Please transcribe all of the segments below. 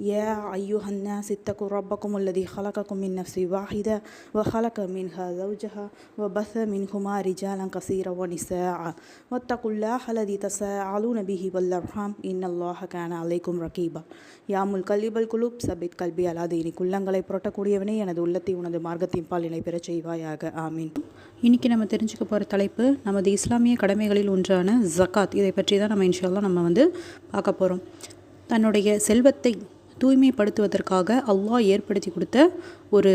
يا أيها الناس اتقوا ربكم الذي خلقكم من نفس واحدة وخلق منها زوجها وبث منهما رجالا كثيرا ونساء واتقوا الله الذي تساءلون به والأرحام إن الله كان عليكم رقيبا يا முல்கல்லிப் குலூப் சபித் கல்பி அலாதீனி குள்ளங்களை புரட்டக்கூடியவனே எனது உள்ளத்தை உனது மார்க்கத்தின் பால் இணை பெறச் செய்வாயாக ஆமீன் இன்றைக்கி நம்ம தெரிஞ்சுக்க போகிற தலைப்பு நமது இஸ்லாமிய கடமைகளில் ஒன்றான ஜக்காத் இதை பற்றி தான் நம்ம இன்ஷால்லாம் நம்ம வந்து பார்க்க போகிறோம் தன்னுடைய செல்வத்தை தூய்மைப்படுத்துவதற்காக அல்லாஹ் ஏற்படுத்தி கொடுத்த ஒரு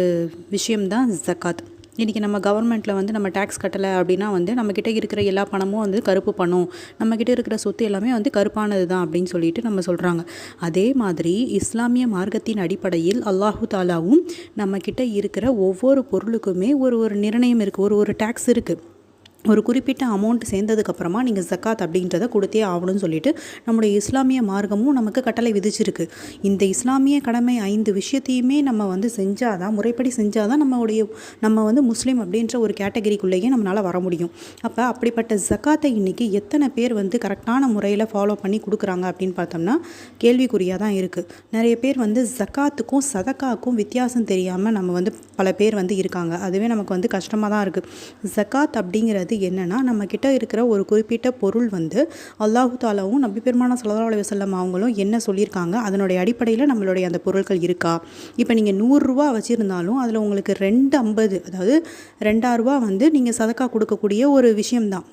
விஷயம்தான் ஜக்காத். இன்றைக்கி நம்ம கவர்மெண்ட்டில் வந்து நம்ம டேக்ஸ் கட்டலை அப்படின்னா வந்து நம்மக்கிட்ட இருக்கிற எல்லா பணமும் வந்து கருப்பு பணம் நம்மக்கிட்ட இருக்கிற சொத்து எல்லாமே வந்து கருப்பானது தான் அப்படின்னு சொல்லிட்டு நம்ம சொல்கிறாங்க அதே மாதிரி இஸ்லாமிய மார்க்கத்தின் அடிப்படையில் அல்லாஹு தாலாவும் நம்மக்கிட்ட இருக்கிற ஒவ்வொரு பொருளுக்குமே ஒரு ஒரு நிர்ணயம் இருக்குது ஒரு ஒரு டேக்ஸ் இருக்குது ஒரு குறிப்பிட்ட அமௌண்ட் சேர்ந்ததுக்கப்புறமா நீங்கள் ஜக்காத் அப்படின்றத கொடுத்தே ஆகணும்னு சொல்லிட்டு நம்முடைய இஸ்லாமிய மார்க்கமும் நமக்கு கட்டளை விதிச்சிருக்கு. இந்த இஸ்லாமிய கடமை ஐந்து விஷயத்தையுமே நம்ம வந்து செஞ்சாதான் முறைப்படி செஞ்சாதான் நம்மளுடைய நம்ம வந்து முஸ்லீம் அப்படின்ற ஒரு கேட்டகரிக்குள்ளேயே நம்மளால் வர முடியும். அப்போ அப்படிப்பட்ட ஜக்காத்தை இன்றைக்கி எத்தனை பேர் வந்து கரெக்டான முறையில் ஃபாலோ பண்ணி கொடுக்குறாங்க அப்படின்னு பார்த்தோம்னா கேள்விக்குறியாக தான் இருக்குது நிறைய பேர் வந்து ஜக்காத்துக்கும் சதக்காக்கும் வித்தியாசம் தெரியாமல் நம்ம வந்து பல பேர் வந்து இருக்காங்க. அதுவே நமக்கு வந்து கஷ்டமாக தான் இருக்குது ஜக்காத் அப்படிங்கிறது என்னென்னா நம்மக்கிட்ட இருக்கிற ஒரு குறிப்பிட்ட பொருள் வந்து அல்லாஹு தாலாவும் நபி பெருமான சல்லா அலி வசல்லம் அவங்களும் என்ன சொல்லியிருக்காங்க அதனுடைய அடிப்படையில் நம்மளுடைய அந்த பொருட்கள் இருக்கா? இப்போ நீங்கள் நூறுரூவா வச்சுருந்தாலும் அதில் உங்களுக்கு ரெண்டு ஐம்பது அதாவது ரெண்டாயிரரூபா வந்து நீங்கள் சதக்கா கொடுக்கக்கூடிய ஒரு விஷயம்தான்.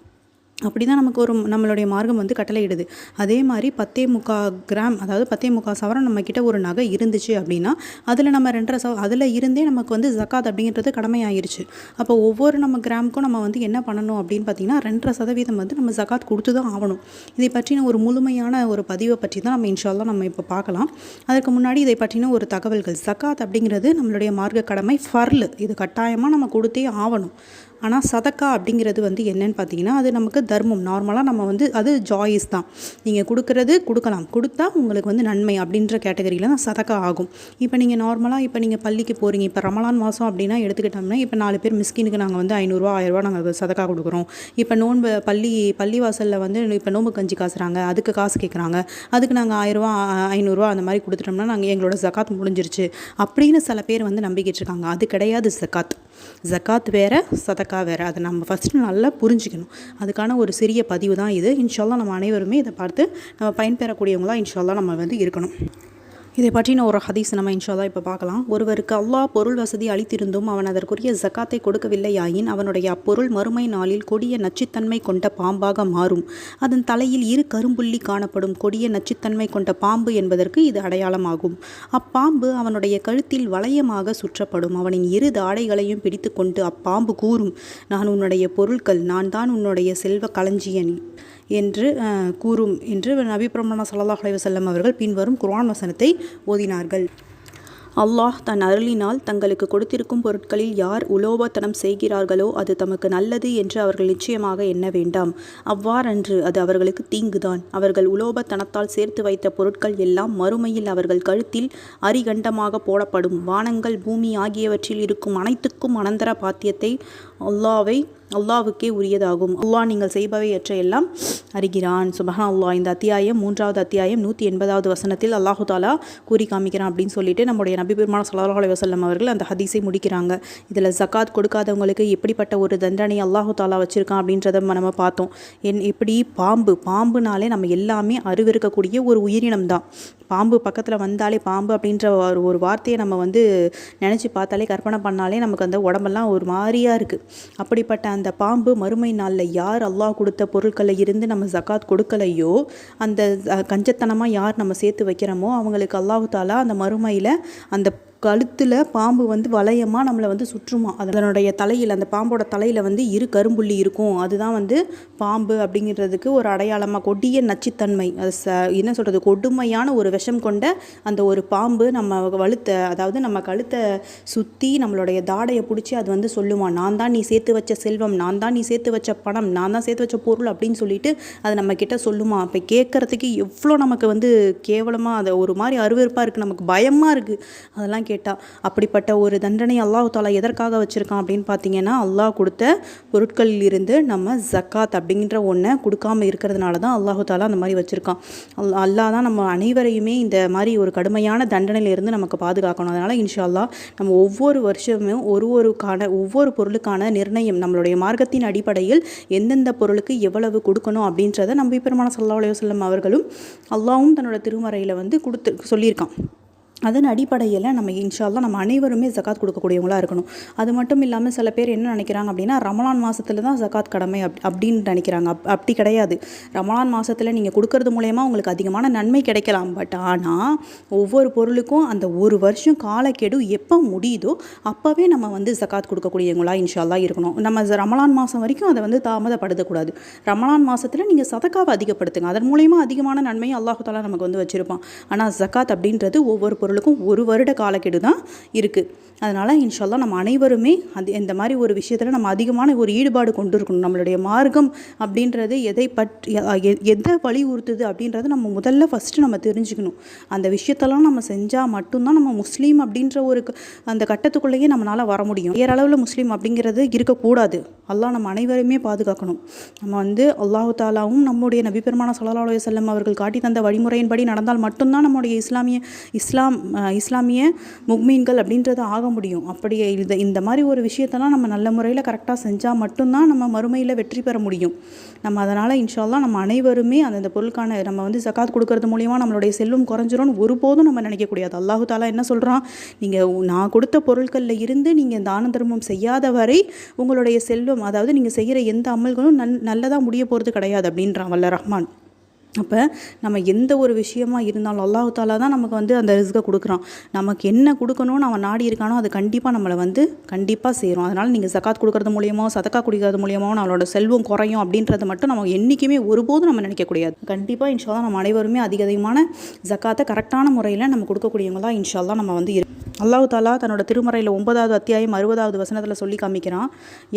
அப்படி தான் நமக்கு ஒரு நம்மளுடைய மார்க்கம் வந்து கட்டளையிடுது. அதே மாதிரி பத்தே முக்கா கிராம் அதாவது பத்தே முக்கா சவரம் நம்மக்கிட்ட ஒரு நகை இருந்துச்சு அப்படின்னா அதில் நம்ம ரெண்டரை சவ அதில் இருந்தே நமக்கு வந்து ஜக்காத் அப்படிங்கிறது கடமையாயிருச்சு. அப்போ ஒவ்வொரு நம்ம கிராமுக்கும் நம்ம வந்து என்ன பண்ணணும் அப்படின்னு பார்த்தீங்கன்னா ரெண்டரை சதவீதம் வந்து நம்ம ஜக்காத் கொடுத்து தான் ஆகணும். இதை பற்றின ஒரு முழுமையான ஒரு பதிவை பற்றி தான் நம்ம இன்ஷால்லாம் நம்ம இப்போ பார்க்கலாம் அதற்கு முன்னாடி இதை பற்றின ஒரு தகவல்கள். ஜக்காத் அப்படிங்கிறது நம்மளுடைய மார்க்க கடமை ஃபர்லு. இது கட்டாயமாக நம்ம கொடுத்தே ஆகணும். ஆனால் சதக்கா அப்படிங்கிறது வந்து என்னன்னு பார்த்தீங்கன்னா அது நமக்கு தர்மம். நார்மலாக நம்ம வந்து அது ஜாயிஸ் தான். நீங்கள் கொடுக்குறது கொடுக்கலாம். கொடுத்தா உங்களுக்கு வந்து நன்மை அப்படின்ற கேட்டகரியில் தான் சதக்கா ஆகும். இப்போ நீங்கள் நார்மலாக இப்போ நீங்கள் பள்ளிக்கு போகிறீங்க இப்போ ரமலான் மாதம் அப்படின்னா எடுத்துக்கிட்டோம்னா இப்போ நாலு பேர் மிஸ்கினுக்கு நாங்கள் வந்து ஐநூறுரூவா ஆயிரரூவா நாங்கள் சதக்கா கொடுக்குறோம். இப்போ நோன்பு பள்ளி பள்ளி வாசலில் வந்து இப்போ நோம்பு கஞ்சி காசுறாங்க. அதுக்கு காசு கேட்குறாங்க அதுக்கு நாங்கள் ஆயிரரூவா ஐநூறுரூவா அந்த மாதிரி கொடுத்துட்டோம்னா நாங்கள் எங்களோட ஜக்காத் முடிஞ்சிருச்சு. அப்படின்னு சில பேர் வந்து நம்பிக்கிட்டு இருக்காங்க. அது கிடையாது ஜக்காத் ஜக்காத் வேறு சதக்கா வேறு. அதை நம்ம ஃபஸ்ட்டு நல்லா புரிஞ்சுக்கணும். அதுக்கான ஒரு சிறிய பதிவு தான் இது. இன்ஷால்லாம் நம்ம அனைவருமே இதை பார்த்து நம்ம பயன்பெறக்கூடியவங்களாம் இன்ஷால்லாம் நம்ம வந்து இருக்கணும். இதை பற்றின ஒரு ஹதீஸ் நம்ம இன்ஷால்லா இப்போ பார்க்கலாம். ஒருவருக்கு அல்லாஹ் பொருள் வசதி அளித்திருந்தும் அவன் அதற்குரிய ஜக்காத்தை கொடுக்கவில்லையாயின் அவனுடைய அப்பொருள் மறுமை நாளில் கொடிய நச்சுத்தன்மை கொண்ட பாம்பாக மாறும். அதன் தலையில் இரு கரும்புள்ளி காணப்படும் கொடிய நச்சுத்தன்மை கொண்ட பாம்பு என்பதற்கு இது அடையாளமாகும். அப்பாம்பு அவனுடைய கழுத்தில் வளையமாக சுற்றப்படும். அவனின் இரு தாடைகளையும் பிடித்து கொண்டு அப்பாம்பு கூறும். நான் உன்னுடைய பொருட்கள் நான் தான் உன்னுடைய செல்வ களஞ்சியன். என்று கூறும் என்று நபி பிரம்மணா சல்லாஹ் அலைவசல்லம் அவர்கள் பின்வரும் குர்ஆன் வசனத்தை ஓதினார்கள். அல்லாஹ் தன் அருளினால் தங்களுக்கு கொடுத்திருக்கும் பொருட்களில் யார் உலோபத்தனம் செய்கிறார்களோ அது தமக்கு நல்லது என்று அவர்கள் நிச்சயமாக எண்ண வேண்டாம். அவ்வாறன்று அது அவர்களுக்கு தீங்குதான். அவர்கள் உலோபத்தனத்தால் சேர்த்து வைத்த பொருட்கள் எல்லாம் மறுமையில் அவர்கள் கழுத்தில் அரிகண்டமாக போடப்படும். வானங்கள் பூமி ஆகியவற்றில் இருக்கும் அனைத்துக்கும் அனந்தர பாத்தியத்தை அல்லாவை அல்லாவுக்கே உரியதாகும். அல்லாஹ் நீங்கள் செய்பவையற்ற எல்லாம் அறிகிறான். சுபஹா அல்லாஹ் இந்த அத்தியாயம் மூன்றாவது அத்தியாயம் நூற்றி எண்பதாவது வசனத்தில் அல்லாஹு தாலா கூறி காமிக்கிறான் அப்படின்னு சொல்லிட்டு நம்முடைய நபி பெருமான சல்லாஹ் வசல்லம் அவர்கள் அந்த ஹதீஸை முடிக்கிறாங்க. இதில் ஜக்காத் கொடுக்காதவங்களுக்கு எப்படிப்பட்ட ஒரு தண்டனை அல்லாஹு தாலா வச்சுருக்கான் அப்படின்றத நம்ம பார்த்தோம். என் எப்படி பாம்பு பாம்புனாலே நம்ம எல்லாமே அறிவிருக்கக்கூடிய ஒரு உயிரினம் தான் பாம்பு பக்கத்தில் வந்தாலே பாம்பு அப்படின்ற ஒரு ஒரு வார்த்தையை நம்ம வந்து நினச்சி பார்த்தாலே கற்பனை பண்ணாலே நமக்கு அந்த உடம்பெல்லாம் ஒரு மாதிரியாக இருக்குது அப்படிப்பட்ட அந்த பாம்பு மறுமை நாளில் யார் அல்லாஹ் கொடுத்த பொருட்களை இருந்து நம்ம ஜக்காத் கொடுக்கலையோ அந்த கஞ்சத்தனமாக யார் நம்ம சேர்த்து வைக்கிறோமோ அவங்களுக்கு அல்லாஹு தாலா அந்த மறுமையில் அந்த கழுத்தில் பாம்பு வந்து வளையமாக நம்மளை வந்து சுற்றுமா. அதனுடைய தலையில் அந்த பாம்போட தலையில் வந்து இரு கரும்புள்ளி இருக்கும். அதுதான் வந்து பாம்பு அப்படிங்கிறதுக்கு ஒரு அடையாளமாக கொடிய நச்சுத்தன்மை. அது ச என்ன சொல்கிறது கொடுமையான ஒரு விஷம் கொண்ட அந்த ஒரு பாம்பு நம்ம வழுத்தை அதாவது நம்ம கழுத்தை சுற்றி நம்மளுடைய தாடையை பிடிச்சி அது வந்து சொல்லுமா நான் தான் நீ சேர்த்து வச்ச செல்வம் நான் தான் நீ சேர்த்து வச்ச பணம் நான் தான் சேர்த்து வச்ச பொருள் அப்படின்னு சொல்லிட்டு அது நம்ம கிட்ட சொல்லுமா. இப்போ கேட்குறதுக்கு எவ்வளோ நமக்கு வந்து கேவலமாக அதை ஒரு மாதிரி அருவருப்பாக இருக்குது நமக்கு பயமாக இருக்குது அதெல்லாம் தான் கேட்டால் அப்படிப்பட்ட ஒரு தண்டனை அல்லாஹ் தாலா எதற்காக வச்சுருக்கான்? அப்படின்னு பார்த்தீங்கன்னா அல்லாஹ் கொடுத்த பொருட்களில் இருந்து நம்ம ஜக்காத் அப்படிங்கிற ஒன்றை கொடுக்காம இருக்கிறதுனால தான் அல்லாஹு தாலா அந்த மாதிரி வச்சுருக்கான். அல் அல்லாஹ் தான் நம்ம அனைவரையுமே இந்த மாதிரி ஒரு கடுமையான தண்டனையிலிருந்து நமக்கு பாதுகாக்கணும். அதனால் இன்ஷா அல்லாஹ் நம்ம ஒவ்வொரு வருஷமும் ஒரு ஒருக்கான ஒவ்வொரு பொருளுக்கான நிர்ணயம் நம்மளுடைய மார்க்கத்தின் அடிப்படையில் எந்தெந்த பொருளுக்கு எவ்வளவு கொடுக்கணும் அப்படின்றத நம்பி பெருமான சல்லா அலையுவல்லம் அவர்களும் அல்லாவும் தன்னோட திருமறையில் வந்து கொடுத்து சொல்லியிருக்கான். அதன் அடிப்படையில் நம்ம இன்ஷால்லாம் நம்ம அனைவருமே ஜக்காத் கொடுக்கக்கூடியவங்களா இருக்கணும். அது மட்டும் இல்லாமல் சில பேர் என்ன நினைக்கிறாங்க அப்படின்னா ரமலான் மாதத்துல தான் ஜக்காத் கடமை அப் அப்படின்னு நினைக்கிறாங்க. அப் அப்படி கிடையாது. ரமலான் மாதத்தில் நீங்கள் கொடுக்கறது மூலயமா உங்களுக்கு அதிகமான நன்மை கிடைக்கலாம். பட் ஆனால் ஒவ்வொரு பொருளுக்கும் அந்த ஒரு வருஷம் காலக்கெடு எப்போ முடியுதோ அப்போவே நம்ம வந்து ஜக்காத் கொடுக்கக்கூடியவங்களா இன்ஷால்லா இருக்கணும். நம்ம ரமலான் மாதம் வரைக்கும் அதை வந்து தாமதப்படுத்தக்கூடாது. ரமலான் மாதத்தில் நீங்கள் சதக்காவை அதிகப்படுத்துங்க. அதன் மூலயமா அதிகமான நன்மையை அல்லாஹு தாலா நமக்கு வந்து வச்சுருப்பான். ஆனால் ஜக்காத் அப்படின்றது ஒவ்வொரு பொருளுக்கும் ஒரு வருட காலக்கெடு தான் இருக்குது அதனால் இன்ஷால்லாம் நம்ம அனைவருமே அது இந்த மாதிரி ஒரு விஷயத்தில் நம்ம அதிகமான ஒரு ஈடுபாடு கொண்டு இருக்கணும் நம்மளுடைய மார்க்கம் அப்படின்றது எதை பற்றி எதை வலியுறுத்துது அப்படின்றத நம்ம முதல்ல ஃபஸ்ட்டு நம்ம தெரிஞ்சுக்கணும். அந்த விஷயத்தெல்லாம் நம்ம செஞ்சால் மட்டும்தான் நம்ம முஸ்லீம் அப்படின்ற ஒரு அந்த கட்டத்துக்குள்ளேயே நம்மளால் வர முடியும். ஏறளவில் முஸ்லீம் அப்படிங்கிறது இருக்கக்கூடாது. அல்லாஹ் நம்ம அனைவருமே பாதுகாக்கணும். நம்ம வந்து அல்லாஹு தாலாவும் நம்முடைய நபிபெருமான சல்லா அவர்கள் காட்டி தந்த வழிமுறையின்படி நடந்தால் மட்டும்தான் நம்முடைய இஸ்லாமிய இஸ்லாம் இஸ்லாமிய முக்மீன்கள் அப்படின்றது ஆக முடியும். அப்படி இந்த இந்த மாதிரி ஒரு விஷயத்தெல்லாம் நம்ம நல்ல முறையில் கரெக்டாக செஞ்சால் மட்டும்தான் நம்ம மறுமையில் வெற்றி பெற முடியும். நம்ம அதனால் இன்ஷால்லாம் நம்ம அனைவருமே அந்தந்த பொருளுக்கான நம்ம வந்து ஜக்காத் கொடுக்கறது மூலியமாக நம்மளுடைய செல்வம் குறைஞ்சிரும்னு ஒருபோதும் நம்ம நினைக்கக்கூடாது. அல்லாஹு தாலா என்ன சொல்கிறான் நீங்கள் நான் கொடுத்த பொருட்களில் இருந்து நீங்கள் தான தர்மம் செய்யாத வரை உங்களுடைய செல்வம் அதாவது நீங்கள் செய்கிற எந்த அமல்களும் நன் நல்லதாக முடிய போகிறது கிடையாது அப்படின்றான் வல்ல ரஹ்மான். அப்போ நம்ம எந்த ஒரு விஷயமா இருந்தாலும் அல்லாஹு தாலா தான் நமக்கு வந்து அந்த ரிஸ்க்கை கொடுக்குறான். நமக்கு என்ன கொடுக்கணும்னு அவன் நாடி இருக்கானோ அது கண்டிப்பாக நம்மளை வந்து கண்டிப்பாக செய்கிறோம் அதனால் நீங்கள் சக்காத் கொடுக்கறது மூலியமோ சதக்கா குடிக்கிறது மூலியமோ நம்மளோட செல்வம் குறையும் அப்படின்றத மட்டும் நம்ம என்றைக்குமே ஒருபோதும் நம்ம நினைக்கக்கூடாது கண்டிப்பாக இன்ஷால்லா நம்ம அனைவருமே அதிக அதிகமான ஜக்காத்தை கரெக்டான முறையில் நம்ம கொடுக்கக்கூடியவங்களா இன்ஷால்லா நம்ம வந்து இரு. தாலா தன்னோட திருமறையில் ஒன்பதாவது அத்தியாயம் அறுபதாவது வசனத்தில் சொல்லி காமிக்கிறான்.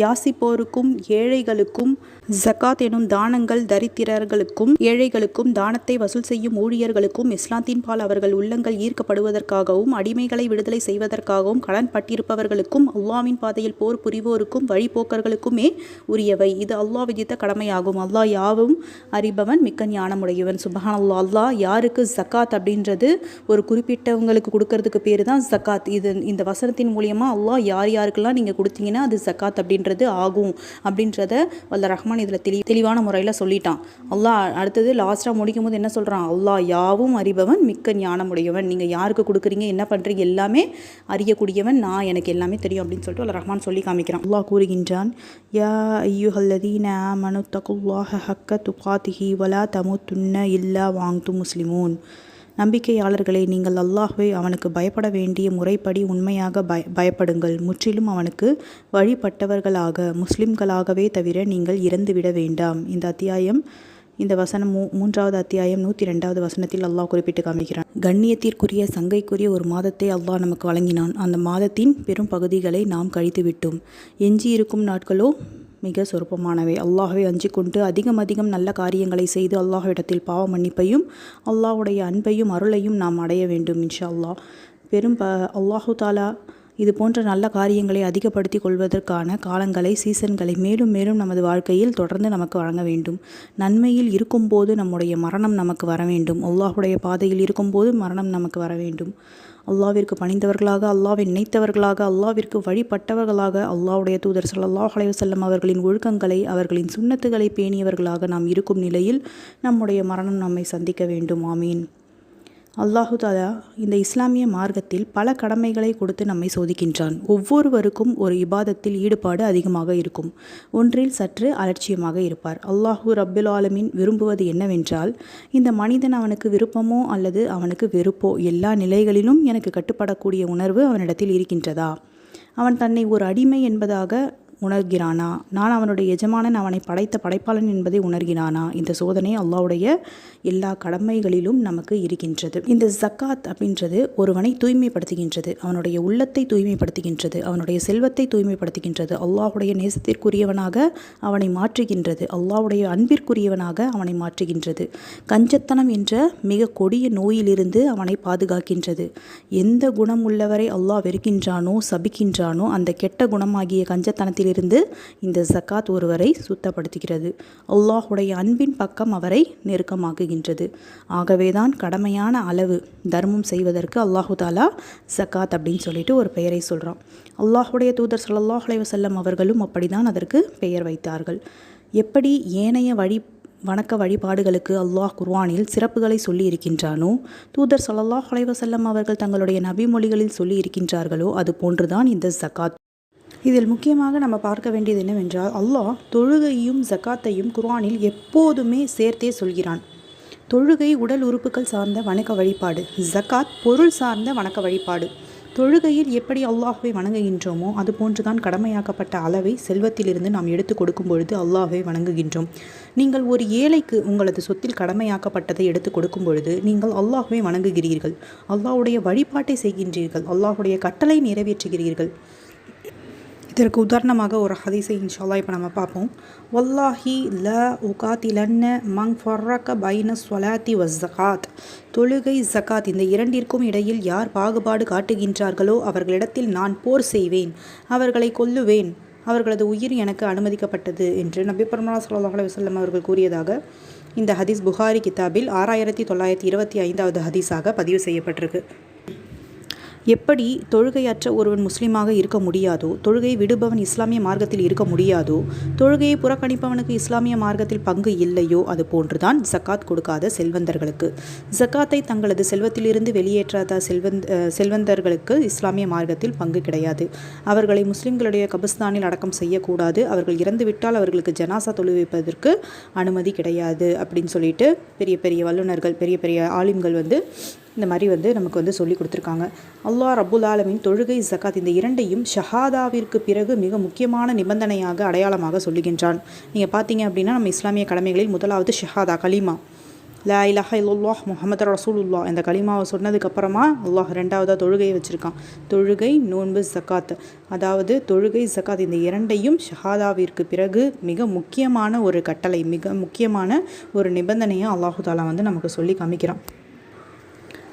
யாசிப்போருக்கும் ஏழைகளுக்கும் ஜக்காத் எனும் தானங்கள் தரித்திரர்களுக்கும் ஏழைகளுக்கும் தானத்தை வசூல் செய்யும் ஊழியர்களுக்கும் இஸ்லாத்தின் பால் அவர்கள் உள்ளங்கள் ஈர்க்கப்படுவதற்காகவும் அடிமைகளை விடுதலை செய்வதற்காகவும் கடன் பட்டிருப்பவர்களுக்கும் அல்லாவின் பாதையில் போர் புரிவோருக்கும் வழிபோக்கர்களுக்குமே உரியவை. இது அல்லாஹ் விதித்த கடமையாகும். அல்லாஹ் யாவும் அறிபவன் மிக்க ஞானமுடையவன். சுபஹான் அல்லா அல்லாஹ் யாருக்கு ஜக்காத் அப்படின்றது ஒரு குறிப்பிட்டவங்களுக்கு கொடுக்கறதுக்கு பேர் தான் ஜக்காத். இது இந்த வசனத்தின் மூலியமாக அல்லாஹ் யார் யாருக்கெல்லாம் நீங்கள் கொடுத்தீங்கன்னா அது ஜக்காத் அப்படின்றது ஆகும். அப்படின்றத வல்ல ரஹ்மான் இதில் தெளி தெளிவான முறையில் சொல்லிட்டான். அல்லாஹ் அடுத்தது லாஸ்ட்டாக முடிக்கும் போது என்ன சொல்கிறான் அல்லாஹ் யாவும் அறிபவன் மிக்க ஞானமுடையவன். நீங்கள் யாருக்கு கொடுக்குறீங்க என்ன பண்ணுறீங்க எல்லாமே அறியக்கூடியவன். நான் எனக்கு எல்லாமே தெரியும் அப்படின்னு சொல்லிட்டு அல்ல ரஹ்மான் சொல்லி காமிக்கிறான். அல்லாஹ் கூறுகின்றான் யா ஐயோ ஹல்லதீன மனு தகுல்லாஹ ஹக்க துகாத்திஹி வலா தமுத்துன்ன இல்லா வாங்து முஸ்லிமூன். நம்பிக்கையாளர்களை நீங்கள் அல்லாஹ்வை அவனுக்கு பயப்பட வேண்டிய முறைப்படி உண்மையாக பய பயப்படுங்கள். முற்றிலும் அவனுக்கு வழிபட்டவர்களாக முஸ்லிம்களாகவே தவிர நீங்கள் இறந்துவிட வேண்டாம். இந்த அத்தியாயம் இந்த வசனம் மூ மூன்றாவது அத்தியாயம் நூற்றி ரெண்டாவது வசனத்தில் அல்லாஹ் குறிப்பிட்டு காமிக்கிறான். கண்ணியத்திற்குரிய சங்கைக்குரிய ஒரு மாதத்தை அல்லாஹ் நமக்கு வழங்கினான். அந்த மாதத்தின் பெரும் பகுதிகளை நாம் கழித்து விட்டோம் எஞ்சியிருக்கும் நாட்களோ மிக சொற்பமானவை. அல்லாஹ்வை அஞ்சு கொண்டு அதிகம் அதிகம் நல்ல காரியங்களை செய்து அல்லாஹ்விடத்தில் பாவ மன்னிப்பையும் அல்லாஹுடைய அன்பையும் அருளையும் நாம் அடைய வேண்டும் இன்ஷா அல்லாஹ் பெரும் ப அல்லாஹு தாலா இது போன்ற நல்ல காரியங்களை அதிகப்படுத்திக் கொள்வதற்கான காலங்களை சீசன்களை மேலும் மேலும் நமது வாழ்க்கையில் தொடர்ந்து நமக்கு வழங்க வேண்டும். நன்மையில் இருக்கும்போது நம்முடைய மரணம் நமக்கு வர வேண்டும். அல்லாஹுடைய பாதையில் இருக்கும்போது மரணம் நமக்கு வர வேண்டும். அல்லாவிற்கு பணிந்தவர்களாக அல்லாவை நினைத்தவர்களாக அல்லாவிற்கு வழிபட்டவர்களாக அல்லாவுடைய தூதர் சல்லாஹ் அலைஹி அவர்களின் ஒழுக்கங்களை அவர்களின் சுன்னத்துகளை பேணியவர்களாக நாம் இருக்கும் நிலையில் நம்முடைய மரணம் நம்மை சந்திக்க வேண்டும். ஆமீன். அல்லாஹு தாலா இந்த இஸ்லாமிய மார்க்கத்தில் பல கடமைகளை கொடுத்து நம்மை சோதிக்கின்றான். ஒவ்வொருவருக்கும் ஒரு இபாதத்தில் ஈடுபாடு அதிகமாக இருக்கும். ஒன்றில் சற்று அலட்சியமாக இருப்பார். அல்லாஹு ரப்புல் ஆலமின் விரும்புவது என்னவென்றால் இந்த மனிதன் அவனுக்கு விருப்பமோ அல்லது அவனுக்கு வெறுப்போ எல்லா நிலைகளிலும் எனக்கு கட்டுப்படக்கூடிய உணர்வு அவனிடத்தில் இருக்கின்றதா? அவன் தன்னை ஒரு அடிமை என்பதாக உணர்கிறானா? நான் அவனுடைய எஜமானன் அவனை படைத்த படைப்பாளன் என்பதை உணர்கிறானா? இந்த சோதனை அல்லாவுடைய எல்லா கடமைகளிலும் நமக்கு இருக்கின்றது. இந்த ஜக்காத் அப்படின்றது ஒருவனை தூய்மைப்படுத்துகின்றது. அவனுடைய உள்ளத்தை தூய்மைப்படுத்துகின்றது. அவனுடைய செல்வத்தை தூய்மைப்படுத்துகின்றது. அல்லாஹுடைய நேசத்திற்குரியவனாக அவனை மாற்றுகின்றது. அல்லாஹுடைய அன்பிற்குரியவனாக அவனை மாற்றுகின்றது. கஞ்சத்தனம் என்ற மிக கொடிய நோயிலிருந்து அவனை பாதுகாக்கின்றது. எந்த குணம் உள்ளவரை அல்லாஹ் வெறுக்கின்றானோ சபிக்கின்றானோ அந்த கெட்ட குணமாகிய கஞ்சத்தனத்தில் இருந்து இந்த ஜக்காத் ஒருவரை சுத்தப்படுத்துகிறது. அல்லாஹுடைய அன்பின் பக்கம் அவரை நெருக்கமாக்குகின்றது. ஆகவேதான் கடமையான அளவு தர்மம் செய்வதற்கு அல்லாஹு தாலா ஜக்காத் அப்படின்னு சொல்லிட்டு ஒரு பெயரை சொல்கிறான் அல்லாஹுடைய தூதர் ஸல்லல்லாஹு அலைஹி அவர்களும் அப்படிதான் அதற்கு பெயர் வைத்தார்கள். எப்படி ஏனைய வழி வணக்க வழிபாடுகளுக்கு அல்லாஹ் குர்வானில் சிறப்புகளை சொல்லி இருக்கின்றானோ தூதர் சல்லாஹ் அலைவசல்லம் அவர்கள் தங்களுடைய நபிமொழிகளில் சொல்லி இருக்கின்றார்களோ அது போன்றுதான் இந்த ஜக்காத். இதில் முக்கியமாக நம்ம பார்க்க வேண்டியது என்னவென்றால் அல்லாஹ் தொழுகையும் ஜக்காத்தையும் குர்ஆனில் எப்போதுமே சேர்த்தே சொல்கிறான். தொழுகை உடல் உறுப்புகள் சார்ந்த வணக்க வழிபாடு ஜக்காத் பொருள் சார்ந்த வணக்க வழிபாடு. தொழுகையில் எப்படி அல்லாஹுவை வணங்குகின்றோமோ அது போன்றுதான் கடமையாக்கப்பட்ட அளவை செல்வத்திலிருந்து நாம் எடுத்து கொடுக்கும் பொழுது அல்லாஹுவை வணங்குகின்றோம். நீங்கள் ஒரு ஏழைக்கு உங்களது சொத்தில் கடமையாக்கப்பட்டதை எடுத்து கொடுக்கும் பொழுது நீங்கள் அல்லாஹ்வை வணங்குகிறீர்கள். அல்லாஹ்வுடைய வழிபாட்டை செய்கின்றீர்கள். அல்லாஹுடைய கட்டளை நிறைவேற்றுகிறீர்கள். இதற்கு உதாரணமாக ஒரு ஹதீஸை இன்ஷால்லா இப்போ நம்ம பார்ப்போம். வல்லாஹி ல உகாத்திலன்ன மங் ஃபர்ரக்க பைன ஸ்வலாத்தி வ ஜகாத் தொழுகை ஜகாத் இந்த இரண்டிற்கும் இடையில் யார் பாகுபாடு காட்டுகின்றார்களோ அவர்களிடத்தில் நான் போர் செய்வேன் அவர்களை கொல்லுவேன் அவர்களது உயிர் எனக்கு அனுமதிக்கப்பட்டது என்று நபி பெருமாள் ஸல்லல்லாஹு அலைஹி அவர்கள் கூறியதாக இந்த ஹதீஸ் புகாரி கிதாபில் ஆறாயிரத்தி தொள்ளாயிரத்தி இருபத்தி ஐந்தாவது ஹதீஸாக பதிவு செய்யப்பட்டிருக்கு. எப்படி தொழுகையற்ற ஒருவன் முஸ்லீமாக இருக்க முடியாதோ தொழுகை விடுபவன் இஸ்லாமிய மார்க்கத்தில் இருக்க முடியாதோ தொழுகையை புறக்கணிப்பவனுக்கு இஸ்லாமிய மார்க்கத்தில் பங்கு இல்லையோ அது போன்றுதான் ஜக்காத் கொடுக்காத செல்வந்தர்களுக்கு. ஜக்காத்தை தங்களது செல்வத்திலிருந்து வெளியேற்றாத செல்வந்த செல்வந்தர்களுக்கு இஸ்லாமிய மார்க்கத்தில் பங்கு கிடையாது. அவர்களை முஸ்லிம்களுடைய கபிஸ்தானில் அடக்கம் செய்யக்கூடாது. அவர்கள் இறந்துவிட்டால் அவர்களுக்கு ஜனாசா தொழுவிப்பதற்கு அனுமதி கிடையாது அப்படின்னு சொல்லிட்டு பெரிய பெரிய வல்லுநர்கள் பெரிய பெரிய ஆலிம்கள் வந்து இந்த மாதிரி வந்து நமக்கு வந்து சொல்லி கொடுத்துருக்காங்க. அல்லாஹ் ரப்புல் ஆலமின் தொழுகை ஜக்காத் இந்த இரண்டையும் ஷஹாதாவிற்கு பிறகு மிக முக்கியமான நிபந்தனையாக அடையாளமாக சொல்லுகின்றான். நீங்கள் பார்த்தீங்க அப்படின்னா நம்ம இஸ்லாமிய கடமைகளில் முதலாவது ஷஹாதா கலிமா லா இலஹா இல்லுல்லாஹ் முகமது ரசூலுல்லா இந்த கலிமாவை சொன்னதுக்கப்புறமா அல்லாஹ் ரெண்டாவதாக தொழுகையை வச்சுருக்கான். தொழுகை நோன்பு ஜக்காத் அதாவது தொழுகை ஜக்காத் இந்த இரண்டையும் ஷஹாதாவிற்கு பிறகு மிக முக்கியமான ஒரு கட்டளை மிக முக்கியமான ஒரு நிபந்தனையை அல்லாஹு தாலா வந்து நமக்கு சொல்லி காமிக்கிறான்.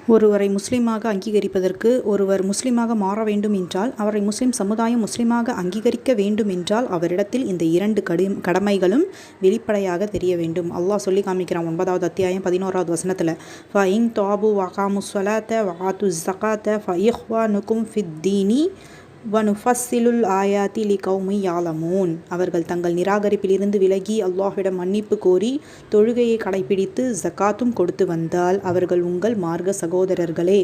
ஒருவரை முஸ்லீமாக அங்கீகரிப்பதற்கு ஒருவர் முஸ்லீமாக மாற வேண்டும் என்றால் அவரை முஸ்லிம் சமுதாயம் முஸ்லீமாக அங்கீகரிக்க வேண்டும் என்றால் அவரிடத்தில் இந்த இரண்டு கடும் கடமைகளும் வெளிப்படையாக தெரிய வேண்டும். அல்லாஹ் சொல்லி காமிக்கிறான் ஒன்பதாவது அத்தியாயம் பதினோராவது வசனத்தில் ஃபைங் தாபு வகாமு சொலாத்த வாத்து ஜகாத்த ஃபைஹ்வா நுக்கும் ஃபித்தீனி வனுஃபஸ்ஸிலுல் ஆயாத்தி லி கௌமி யாலமூன். அவர்கள் தங்கள் நிராகரிப்பிலிருந்து விலகி அல்லாஹ்விடம் மன்னிப்பு கோரி தொழுகையை கடைபிடித்து ஜக்காத்தும் கொடுத்து வந்தால் அவர்கள் உங்கள் மார்க்க சகோதரர்களே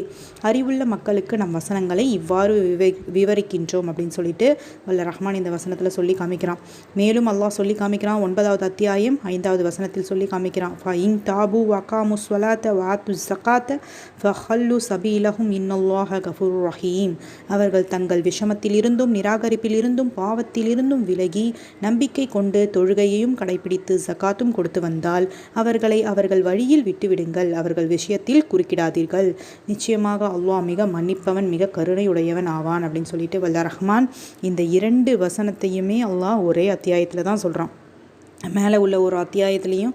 அறிவுள்ள மக்களுக்கு நம் வசனங்களை இவ்வாறு விவ விவரிக்கின்றோம் அப்படின்னு சொல்லிட்டு வல்ல ரஹ்மான் இந்த வசனத்தில் சொல்லி காமிக்கிறான். மேலும் அல்லாஹ் சொல்லி காமிக்கிறான் ஒன்பதாவது அத்தியாயம் ஐந்தாவது வசனத்தில் சொல்லி காமிக்கிறான். ஃபைங் தாபு வகாமு ஸ்வலாத்த வாத்து ஜக்காத்த ஃபஹல்லு சபீலஹும் இன்னல்லாஹ கஃபூர் ரஹீம். அவர்கள் தங்கள் விஷம பாவத்திலிருந்தும் நிராகரிப்பிலிருந்தும் பாவத்திலிருந்தும் விலகி நம்பிக்கை கொண்டு தொழுகையையும் கடைபிடித்து ஜக்காத்தும் கொடுத்து வந்தால் அவர்களை அவர்கள் வழியில் விட்டுவிடுங்கள். அவர்கள் விஷயத்தில் குறுக்கிடாதீர்கள். நிச்சயமாக அல்லாஹ் மிக மன்னிப்பவன் மிக கருணையுடையவன் ஆவான் அப்படின்னு சொல்லிட்டு வல்ல ரஹ்மான் இந்த இரண்டு வசனத்தையுமே அல்லாஹ் ஒரே அத்தியாயத்தில் தான் சொல்கிறான் மேலே உள்ள ஒரு அத்தியாயத்துலேயும்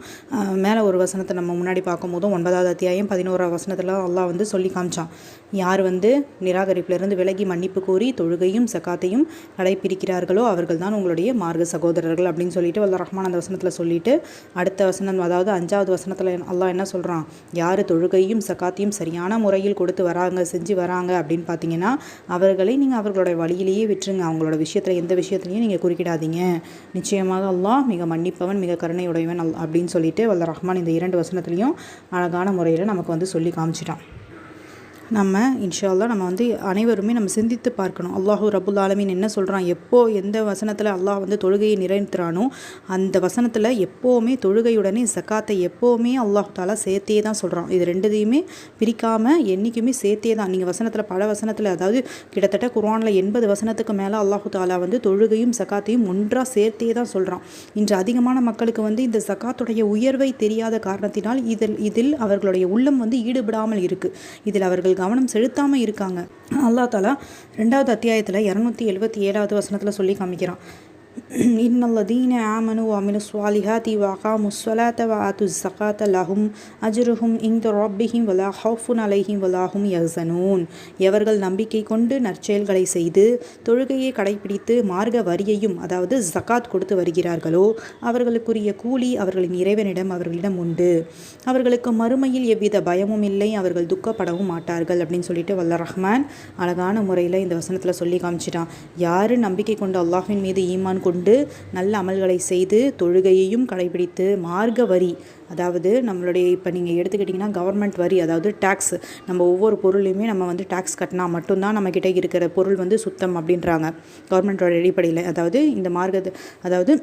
மேலே ஒரு வசனத்தை நம்ம முன்னாடி பார்க்கும்போதும் ஒன்பதாவது அத்தியாயம் பதினோரா வசனத்தில் அல்லாஹ் வந்து சொல்லி காமிச்சான். யார் வந்து நிராகரிப்பிலிருந்து விலகி மன்னிப்பு கோரி தொழுகையும் சக்காத்தையும் கடைப்பிடிக்கிறார்களோ அவர்கள் தான் உங்களுடைய மார்க்க சகோதரர்கள் அப்படின்னு சொல்லிட்டு வல்ல ரஹ்மான் அந்த வசனத்தில் சொல்லிட்டு அடுத்த வசனம் அதாவது அஞ்சாவது வசனத்தில் அல்லாஹ் என்ன சொல்கிறான் யார் தொழுகையும் சக்காத்தையும் சரியான முறையில் கொடுத்து வராங்க செஞ்சு வராங்க அப்படின்னு பார்த்தீங்கன்னா அவர்களை நீங்கள் அவர்களோட வழியிலேயே விட்டுருங்க. அவங்களோட விஷயத்தில் எந்த விஷயத்துலையும் நீங்கள் குறுக்கிடாதீங்க. நிச்சயமாக அல்லாஹ் மிக மன்னிப்பவன் மிக கருணையுடையவன் அல் அப்படின்னு சொல்லிட்டு வல்ல ரஹ்மான் இந்த இரண்டு வசனத்துலையும் அழகான முறையில் நமக்கு வந்து சொல்லி காமிச்சிட்டான். நம்ம இன்ஷா நம்ம வந்து அனைவருமே நம்ம சிந்தித்து பார்க்கணும். அல்லாஹூ ரபுல் ஆலமீன் என்ன சொல்கிறான் எப்போ எந்த வசனத்தில் அல்லாஹ் வந்து தொழுகையை நிறைவேற்றுறானோ அந்த வசனத்தில் எப்போவுமே தொழுகையுடனே சக்காத்தை எப்போவுமே அல்லாஹு தாலா சேர்த்தே தான் சொல்கிறான் இது ரெண்டுத்தையுமே பிரிக்காமல் என்றைக்குமே சேர்த்தே தான். நீங்கள் வசனத்தில் பல வசனத்தில் அதாவது கிட்டத்தட்ட குர்ஆனில் எண்பது வசனத்துக்கு மேலே அல்லாஹு தாலா வந்து தொழுகையும் சக்காத்தையும் ஒன்றாக சேர்த்தே தான் சொல்கிறான் இன்று அதிகமான மக்களுக்கு வந்து இந்த சக்காத்துடைய உயர்வை தெரியாத காரணத்தினால் இதில் இதில் அவர்களுடைய உள்ளம் வந்து ஈடுபடாமல் இருக்குது இதில் அவர்கள் கவனம் செலுத்தாமல் இருக்காங்க. அல்லா தாலா ரெண்டாவது அத்தியாயத்தில் இரநூத்தி எழுபத்தி ஏழாவது வசனத்தில் சொல்லி காமிக்கிறான். இன்னல்லதீன وعملوا الصالحات ஸ்வாலிஹாத்தி வகாமு ஸ்வலாத்த வாத்து لهم லஹும் அஜ்ருஹும் ربهم ولا வலா ஹவுஃபுன் ولا هم يحزنون. எவர்கள் நம்பிக்கை கொண்டு நற்செயல்களை செய்து தொழுகையை கடைபிடித்து மார்க்க வரியையும் அதாவது ஜகாத் கொடுத்து வருகிறார்களோ அவர்களுக்குரிய கூலி அவர்களின் இறைவனிடம் அவர்களிடம் உண்டு. அவர்களுக்கு மறுமையில் எவ்வித பயமும் இல்லை அவர்கள் துக்கப்படவும் மாட்டார்கள் அப்படின்னு சொல்லிட்டு வல்ல ரஹ்மான் அழகான முறையில் இந்த வசனத்தில் சொல்லி காமிச்சிட்டான். யார் நம்பிக்கை கொண்டு அல்லாஹின் மீது ஈமான் கொண்டு நல்ல அமல்களை செய்து தொழுகையையும் கடைபிடித்து மார்க்க வரி அதாவது நம்மளுடைய இப்போ நீங்கள் எடுத்துக்கிட்டிங்கன்னா கவர்மெண்ட் வரி அதாவது டேக்ஸ் நம்ம ஒவ்வொரு பொருளையுமே நம்ம வந்து டேக்ஸ் கட்டினா மட்டும்தான் நம்மக்கிட்ட இருக்கிற பொருள் வந்து சுத்தம் அப்படின்றாங்க கவர்மெண்ட்டோட அடிப்படையில். அதாவது இந்த மார்க்கத்தை அதாவது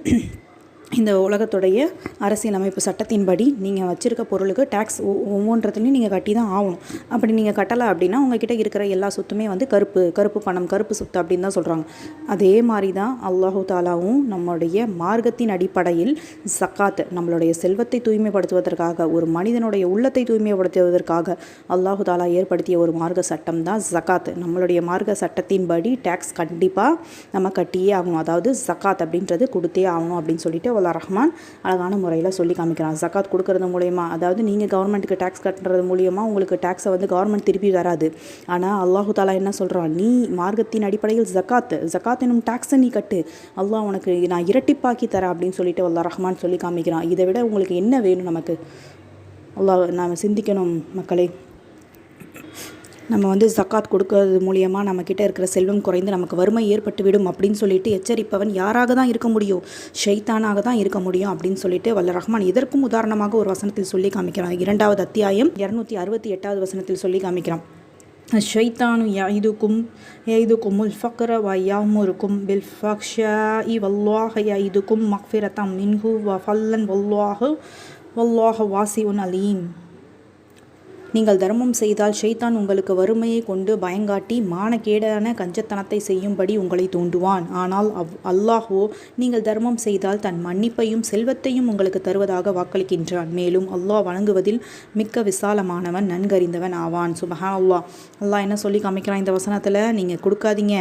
இந்த உலகத்துடைய அரசியலமைப்பு சட்டத்தின்படி நீங்கள் வச்சுருக்க பொருளுக்கு டேக்ஸ் ஒவ்வொன்றத்துலையும் நீங்கள் கட்டி தான் ஆகணும். அப்படி நீங்கள் கட்டலை அப்படின்னா உங்ககிட்ட இருக்கிற எல்லா சொத்துமே வந்து கருப்பு கருப்பு பணம் கருப்பு சொத்து அப்படின்னு தான் சொல்கிறாங்க அதே மாதிரி தான் அல்லாஹு தாலாவும் நம்மளுடைய மார்க்கத்தின் அடிப்படையில் சக்காத் நம்மளுடைய செல்வத்தை தூய்மைப்படுத்துவதற்காக ஒரு மனிதனுடைய உள்ளத்தை தூய்மைப்படுத்துவதற்காக அல்லாஹு தாலா ஏற்படுத்திய ஒரு மார்க்க சட்டம் தான் ஜக்காத் நம்மளுடைய மார்க்க சட்டத்தின்படி டேக்ஸ் கண்டிப்பாக நம்ம கட்டியே ஆகணும். அதாவது ஜக்காத் அப்படின்றது கொடுத்தே ஆகணும் அப்படின்னு சொல்லிட்டு வல்லா ரஹ்மான் அழகான முறையில் சொல்லி காமிக்கிறான். ஜக்காத் கொடுக்கறது மூலயமா அதாவது நீங்கள் கவர்மெண்ட்டுக்கு டேக்ஸ் கட்டுறது மூலியமா உங்களுக்கு டேக்ஸை வந்து கவர்மெண்ட் திருப்பி வராது ஆனால் அல்லாஹு தாலா என்ன சொல்கிறான் நீ மார்க்கத்தின் அடிப்படையில் ஜக்காத் ஜக்காத் எனும் டேக்ஸை நீ கட்டு. அல்லாஹ் உனக்கு நான் இரட்டிப்பாக்கி தரேன் அப்படின்னு சொல்லிட்டு வல்லா ரஹ்மான் சொல்லி காமிக்கிறான். இதை விட உங்களுக்கு என்ன வேணும் நமக்கு? அல்லாஹ் நாம் சிந்திக்கணும் மக்களே. நம்ம வந்து ஜக்காத் கொடுக்கறது மூலியமாக நம்மக்கிட்ட இருக்கிற செல்வம் குறைந்து நமக்கு வறுமை ஏற்பட்டுவிடும் அப்படின்னு சொல்லிட்டு எச்சரிப்பவன் யாராக தான் இருக்க முடியும்? ஷைத்தானாக தான் இருக்க முடியும் அப்படின்னு சொல்லிட்டு வல்ல ரஹ்மான் இதற்கும் உதாரணமாக ஒரு வசனத்தில் சொல்லி காமிக்கிறான். இரண்டாவது அத்தியாயம் இரநூத்தி அறுபத்தி எட்டாவது வசனத்தில் சொல்லி காமிக்கிறான். ஷைத்தானு யாயுதுக்கும் எய்துக்கும் உல் ஃபக்ர வ யாமுருக்கும் பில் இ வல்லாஹ யாயுதுக்கும் மக்ஃபிரத்தம் மின்ஹு வ ஃபல்லன் வல்லாஹு வல்லாஹ வாசிஉன் அலீம். நீங்கள் தர்மம் செய்தால் ஷைத்தான் உங்களுக்கு வறுமையை கொண்டு பயங்காட்டி மானக்கேடான கஞ்சத்தனத்தை செய்யும்படி உங்களை தூண்டுவான். ஆனால் அவ் அல்லாஹோ நீங்கள் தர்மம் செய்தால் தன் மன்னிப்பையும் செல்வத்தையும் உங்களுக்கு தருவதாக வாக்களிக்கின்றான். மேலும் அல்லாஹ் வணங்குவதில் மிக்க விசாலமானவன் நன்கறிந்தவன் ஆவான். சுபஹா அல்லாஹ் அல்லாஹ் என்ன சொல்லி காமிக்கிறான் இந்த வசனத்தில்? நீங்கள் கொடுக்காதீங்க.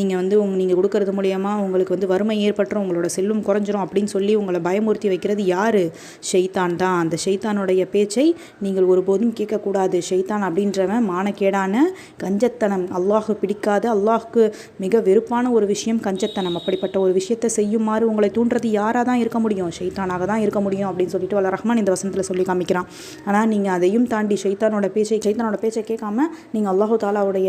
நீங்கள் வந்து உங் நீங்கள் கொடுக்கறது மூலயமா உங்களுக்கு வந்து வறுமை ஏற்பட்டுரும் உங்களோட செல்வம் குறைஞ்சிரும் அப்படின்னு சொல்லி உங்களை பயமுறுத்தி வைக்கிறது யார்? ஷெய்தான் தான். அந்த ஷெய்தானுடைய பேச்சை நீங்கள் ஒருபோதும் கேட்கக்கூடாது. கூடாது. ஷைத்தான் அப்படின்றவன் மானக்கேடான கஞ்சத்தனம். அல்லாஹு பிடிக்காத. அல்லாஹுக்கு மிக வெறுப்பான ஒரு விஷயம் கஞ்சத்தனம். அப்படிப்பட்ட ஒரு விஷயத்தை செய்யுமாறு உங்களை தூண்டுறது யாராக தான் இருக்க முடியும்? ஷைத்தானாக தான் இருக்க முடியும் அப்படின்னு சொல்லிட்டு வல்ல ரஹ்மான் இந்த வசனத்தில் சொல்லி காமிக்கிறான். ஆனால் நீங்கள் அதையும் தாண்டி ஷைத்தானோட பேச்சை ஷைத்தானோட பேச்சை கேட்காம நீங்கள் அல்லாஹு தாலாவுடைய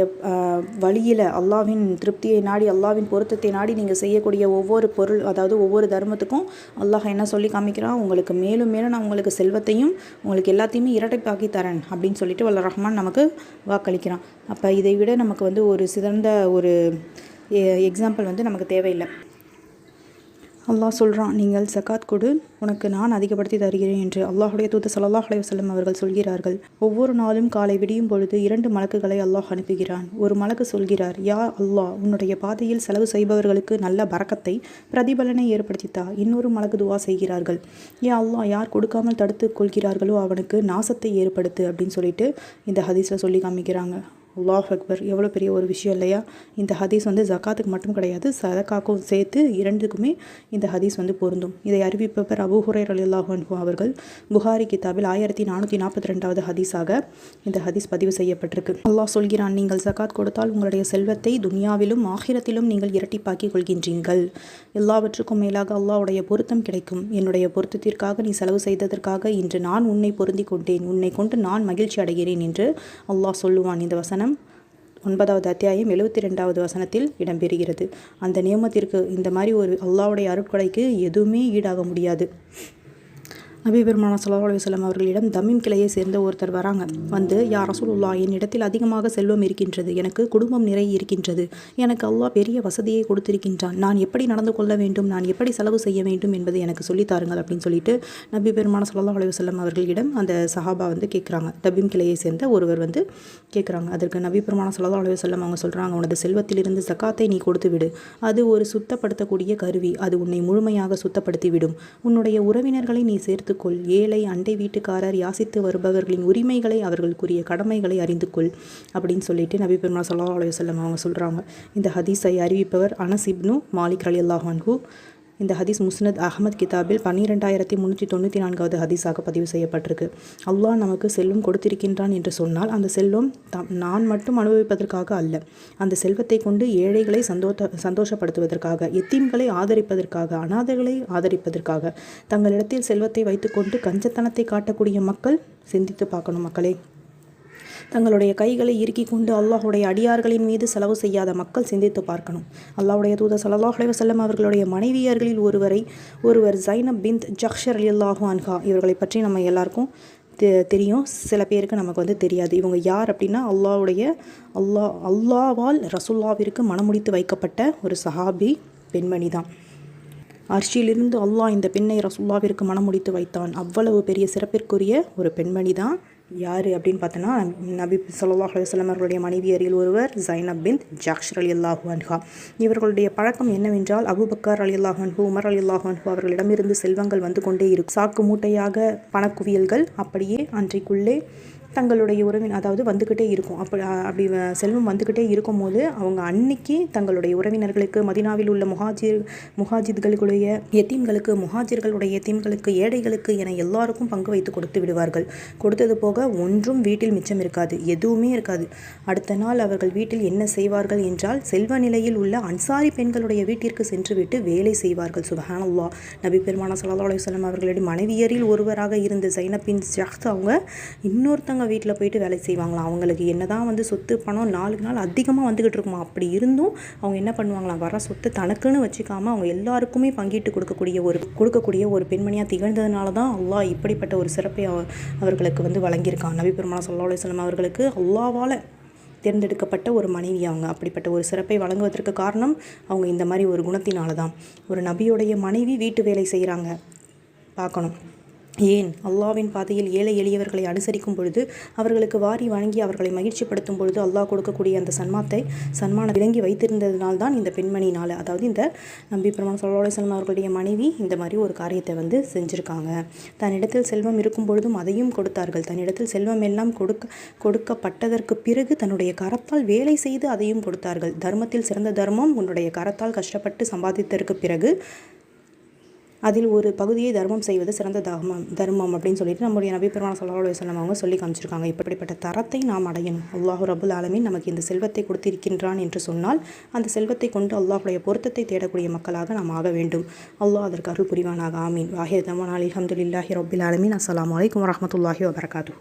வழியில் அல்லாவின் திருப்தியை நாடி அல்லாவின் பொருத்தத்தை நாடி நீங்கள் செய்யக்கூடிய ஒவ்வொரு பொருள் அதாவது ஒவ்வொரு தர்மத்துக்கும் அல்லாஹ் என்ன சொல்லி காமிக்கிறான்? உங்களுக்கு மேலும் மேலும் நான் உங்களுக்கு செல்வத்தையும் உங்களுக்கு எல்லாத்தையுமே இரட்டைப்பாக்கி தரேன். அப்படின்னு சொல்லிட்டு வல்ல ரஹ்மான் நமக்கு வாக்களிக்கிறான். அப்போ இதை விட நமக்கு வந்து ஒரு சிறந்த ஒரு எக்ஸாம்பிள் வந்து நமக்கு தேவையில்லை. அல்லாஹ் சொல்கிறான் நீங்கள் சக்காத் கொடு உனக்கு நான் அதிகப்படுத்தி தருகிறேன் என்று அல்லாஹுடைய தூது சல்லாஹ் அலைவசல்லம் அவர்கள் சொல்கிறார்கள். ஒவ்வொரு நாளும் காலை விடியும் பொழுது இரண்டு மலக்குகளை அல்லாஹ் அனுப்புகிறான். ஒரு மலக்கு சொல்கிறார் யா அல்லாஹ் உன்னுடைய பாதையில் செலவு செய்பவர்களுக்கு நல்ல பறக்கத்தை பிரதிபலனை ஏற்படுத்தித்தா? இன்னொரு மலக்கு துவா செய்கிறார்கள் யா அல்லாஹ் யார் கொடுக்காமல் தடுத்து கொள்கிறார்களோ அவனுக்கு நாசத்தை ஏற்படுத்து அப்படின்னு சொல்லிட்டு இந்த ஹதீஸில் சொல்லி காமிக்கிறாங்க. அல்லாஹ் அக்பர் எவ்வளோ பெரிய ஒரு விஷயம் இல்லையா? இந்த ஹதீஸ் வந்து ஜக்காத்துக்கு மட்டும் கிடையாது சதக்காக்கும் சேர்த்து இரண்டுக்குமே இந்த ஹதீஸ் வந்து பொருந்தும். இதை அறிவிப்பவர் அபு ஹுரேர் அலி அல்லாஹு அவர்கள். புகாரி கிதாபில் ஆயிரத்தி நானூற்றி நாற்பத்தி ரெண்டாவது ஹதீஸாக இந்த ஹதீஸ் பதிவு செய்யப்பட்டிருக்கு. அல்லாஹ் சொல்கிறான் நீங்கள் ஜக்காத் கொடுத்தால் உங்களுடைய செல்வத்தை துனியாவிலும் ஆகிரத்திலும் நீங்கள் இரட்டிப்பாக்கி கொள்கின்றீர்கள். எல்லாவற்றுக்கும் மேலாக அல்லாஹ்வுடைய பொருத்தம் கிடைக்கும். என்னுடைய பொருத்தத்திற்காக நீ செலவு செய்ததற்காக இன்று நான் உன்னை பொருந்தி கொண்டேன். உன்னை கொண்டு நான் மகிழ்ச்சி அடைகிறேன் என்று அல்லாஹ் சொல்லுவான். இந்த வசனம் ஒன்பதாவது அத்தியாயம் எழுபத்தி ரெண்டாவது வசனத்தில் இடம்பெறுகிறது. அந்த நியமத்திற்கு இந்த மாதிரி ஒரு அல்லாவுடைய அருட்கொடைக்கு எதுவுமே ஈடாக முடியாது. நபி பெருமானா அலுவலம் அவர்களிடம் தமிம் கிளையை சேர்ந்த ஒருத்தர் வராங்க. வந்து யா என் இடத்தில் அதிகமாக செல்வம் இருக்கின்றது. எனக்கு குடும்பம் நிறை இருக்கின்றது. எனக்கு அல்லாஹ் பெரிய வசதியை கொடுத்திருக்கின்றான். நான் எப்படி நடந்து கொள்ள வேண்டும்? நான் எப்படி செலவு செய்ய வேண்டும் என்பதை எனக்கு சொல்லித் தாருங்கள் அப்படின்னு சொல்லிட்டு நபி பெருமான ஸல்லல்லாஹு அலைஹி அவர்களிடம் அந்த சஹாபா வந்து கேட்குறாங்க. தபீம் கிளையை சேர்ந்த ஒருவர் வந்து கேட்குறாங்க. அதற்கு நபி பெருமான ஸல்லல்லாஹு அலைஹி அவங்க சொல்கிறாங்க உனது செல்வத்திலிருந்து சக்காத்தை நீ கொடுத்து விடு. அது ஒரு சுத்தப்படுத்தக்கூடிய கருவி. அது உன்னை முழுமையாக சுத்தப்படுத்தி விடும். உன்னுடைய உறவினர்களை நீ சேர்த்து கொள் ஏழை அண்டை வீட்டுக்காரர் யாசித்து வருபவர்களின் உரிமைகளை அவர்களுக்குரிய கடமைகளை அறிந்து கொள் அப்படின்னு சொல்லிட்டு நபி பெருமா ஸல்லல்லாஹு அவங்க சொல்கிறாங்க இந்த ஹதீஸை அறிவிப்பவர் அனஸ் இப்னு மாலிக் அலி அல்லாஹான்ஹூ இந்த ஹதீஸ் முஸ்னத் அகமது கிதாபில் பன்னிரெண்டாயிரத்தி முந்நூற்றி தொண்ணூற்றி நான்காவது ஹதீஸாக பதிவு செய்யப்பட்டிருக்கு. அல்லாஹ் நமக்கு செல்வம் கொடுத்திருக்கின்றான் என்று சொன்னால் அந்த செல்வம் தம் நான் மட்டும் அனுபவிப்பதற்காக அல்ல. அந்த செல்வத்தை கொண்டு ஏழைகளை சந்தோஷ சந்தோஷப்படுத்துவதற்காக எத்தீம்களை ஆதரிப்பதற்காக அனாதைகளை ஆதரிப்பதற்காக தங்களிடத்தில் செல்வத்தை வைத்துக்கொண்டு கஞ்சத்தனத்தை காட்டக்கூடிய மக்கள் சிந்தித்து பார்க்கணும் மக்களே. தங்களுடைய கைகளை இறுக்கி கொண்டு அல்லாஹுடைய அடியார்களின் மீது செலவு செய்யாத மக்கள் சிந்தித்து பார்க்கணும். அல்லாஹுடைய தூதர் ஸல்லல்லாஹு அலைஹி அவர்களுடைய மனைவியர்களில் ஒருவரை ஒருவர் ஜைனப் பிந்த் ஜக்ஷர் அலியல்லாஹு அன்ஹா இவர்களை பற்றி நம்ம எல்லாருக்கும் தெ தெரியும். சில பேருக்கு நமக்கு வந்து தெரியாது. இவங்க யார் அப்படின்னா அல்லாஹ்வுடைய அல்லாஹ் அல்லாவால் ரசுல்லாவிற்கு மனமுடித்து வைக்கப்பட்ட ஒரு சஹாபி பெண்மணி தான். அர்ஷியிலிருந்து அல்லாஹ் இந்த பெண்ணை ரசுல்லாவிற்கு மனமுடித்து வைத்தான். அவ்வளவு பெரிய சிறப்பிற்குரிய ஒரு பெண்மணி தான் யார் அப்படின்னு பார்த்தோன்னா நபி ஸல்லல்லாஹு அலுவலம் அவர்களுடைய மனைவியரில் ஒருவர் ஜைனப் பின் ஜாக்ஷர் அலி அல்லாஹு அன்ஹா. இவர்களுடைய பழக்கம் என்னவென்றால் அபுபக்கார் அலி அல்லாஹு அன்ஹு உமர் அலி அல்லாஹு அன்ஹு அவர்களிடமிருந்து செல்வங்கள் வந்து கொண்டே இருக்கும். சாக்கு மூட்டையாக பணக்குவியல்கள் அப்படியே அன்றைக்குள்ளே தங்களுடைய உறவின் அதாவது வந்துக்கிட்டே இருக்கும். அப்படி அப்படி செல்வம் வந்துக்கிட்டே இருக்கும்போது அவங்க அன்னைக்கு தங்களுடைய உறவினர்களுக்கு மதினாவில் உள்ள முஹாஜிர் முஹாஜித்களுடைய எத்தீம்களுக்கு முஹாஜிர்களுடைய எத்தீம்களுக்கு ஏழைகளுக்கு என எல்லாருக்கும் பங்கு வைத்து கொடுத்து விடுவார்கள். கொடுத்தது போக ஒன்றும் வீட்டில் மிச்சம் இருக்காது. எதுவுமே இருக்காது. அடுத்த நாள் அவர்கள் வீட்டில் என்ன செய்வார்கள் என்றால் செல்வ நிலையில் உள்ள அன்சாரி பெண்களுடைய வீட்டிற்கு சென்றுவிட்டு வேலை செய்வார்கள். சுபஹானல்லா நபி பெருமானா சல்லா அலுவலம் அவர்களுடைய மனைவியரில் ஒருவராக இருந்த சைனப்பின் பின் அவங்க இன்னொருத்தங்க வீட்டில் போயிட்டு வேலை செய்வாங்களாம் அவங்களுக்கு என்னதான் வந்து சொத்து பணம் நாளுக்கு நாள் அதிகமாக வந்துக்கிட்டு இருக்குமா? அப்படி இருந்தும் அவங்க என்ன பண்ணுவாங்களாம் வர சொத்தை தனக்குன்னு வச்சுக்காம அவங்க எல்லாருக்குமே பங்கிட்டு கொடுக்கக்கூடிய ஒரு கொடுக்கக்கூடிய ஒரு பெண்மணியாக திகழ்ந்ததுனால தான் அல்லாஹ் இப்படிப்பட்ட ஒரு சிறப்பை அவர்களுக்கு வந்து வழங்கியிருக்கான். நபி பெருமானா ஸல்லல்லாஹு அலைஹி அவர்களுக்கு அல்லாவால் தேர்ந்தெடுக்கப்பட்ட ஒரு மனைவி அவங்க. அப்படிப்பட்ட ஒரு சிறப்பை வழங்குவதற்கு காரணம் அவங்க இந்த மாதிரி ஒரு குணத்தினால தான். ஒரு நபியுடைய மனைவி வீட்டு வேலை செய்கிறாங்க பார்க்கணும். ஏன்? அல்லாவின் பாதையில் ஏழை எளியவர்களை அனுசரிக்கும் பொழுது அவர்களுக்கு வாரி வழங்கி அவர்களை மகிழ்ச்சிப்படுத்தும் பொழுது அல்லாஹ் கொடுக்கக்கூடிய அந்த சன்மாத்தை சன்மானம் விளங்கி வைத்திருந்ததுனால் தான் இந்த பெண்மணினால் அதாவது இந்த நம்பி பெருமான் சல்லா செல்லம் அவர்களுடைய மனைவி இந்த மாதிரி ஒரு காரியத்தை வந்து செஞ்சுருக்காங்க. தன்னிடத்தில் செல்வம் இருக்கும் பொழுதும் அதையும் கொடுத்தார்கள். தன்னிடத்தில் செல்வம் எல்லாம் கொடுக்க கொடுக்கப்பட்டதற்கு பிறகு தன்னுடைய கரத்தால் வேலை செய்து அதையும் கொடுத்தார்கள். தர்மத்தில் சிறந்த தர்மம் உன்னுடைய கரத்தால் கஷ்டப்பட்டு சம்பாதித்ததற்கு பிறகு அதில் ஒரு பகுதியை தர்மம் செய்வது சிறந்த தர்மம் தர்மம் அப்படின்னு சொல்லிட்டு நம்முடைய நபிபெருமான சல்லா அலுவலம் அவங்க சொல்லி காமிச்சிருக்காங்க. இப்படிப்பட்ட தரத்தை நாம் அடையணும். அல்லாஹு ரபுல் ஆலமின் நமக்கு இந்த செல்வத்தை கொடுத்திருக்கின்றான் என்று சொன்னால் அந்த செல்வத்தை கொண்டு அல்லாஹுடைய பொருத்தத்தை தேடக்கூடிய மக்களாக நாம் ஆக வேண்டும். அல்லாஹ் அதற்கு அருள் புரிவானாக. ஆமீன். வாஹிர் தமன். அலி அஹமதுல்லாஹி ரபுல் ஆலமின். அஸ்லாம் வலைக்கம் வரமத்துல்லாஹி வபரகாத்து